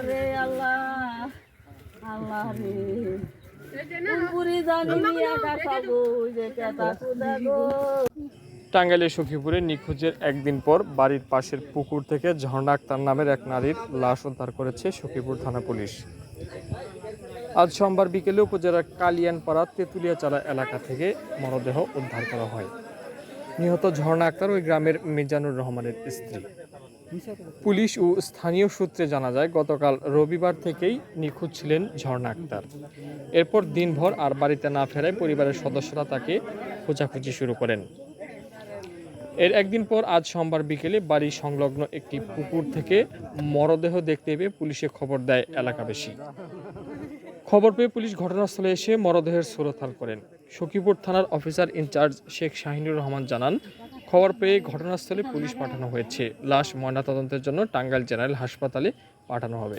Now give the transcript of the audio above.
ওরে আল্লাহ। আল্লাহ রে টাঙ্গাইলের সখীপুরে নিখোঁজের একদিন পর বাড়ির পাশের পুকুর থেকে ঝর্ণা আক্তার নামের এক নারীর লাশ উদ্ধার করেছে সখীপুর থানা পুলিশ। আজ সোমবার বিকেলে উপজেলার কালিয়ানপাড়া তেঁতুলিয়াচালা এলাকা থেকে মরদেহ উদ্ধার করা হয়। নিহত ঝর্ণা আক্তার ওই গ্রামের মিজানুর রহমানের স্ত্রী। পুলিশ ও স্থানীয় সূত্রে জানা যায়, গতকাল রবিবার থেকেই নিখোঁজ ছিলেন ঝর্ণা আক্তার। এরপর দিনভর আর বাড়িতে না ফেরায় পরিবারের সদস্যরা তাকে খোঁজাখুঁজি শুরু করেন। এর একদিন পর আজ সোমবার বিকেলে বাড়ি সংলগ্ন একটি পুকুর থেকে মরদেহ দেখতে পেয়ে পুলিশে খবর দেয় এলাকাবাসী। খবর পেয়ে পুলিশ ঘটনাস্থলে এসে মরদেহের সুরতাল করেন। সখীপুর থানার officer in charge Sheikh Shahinur Rahman জানান খবর পেয়ে ঘটনাস্থলে পুলিশ পাঠানো হয়েছে। লাশ ময়নাতদন্তের জন্য টাঙ্গাইল জেনারেল হাসপাতালে পাঠানো হবে।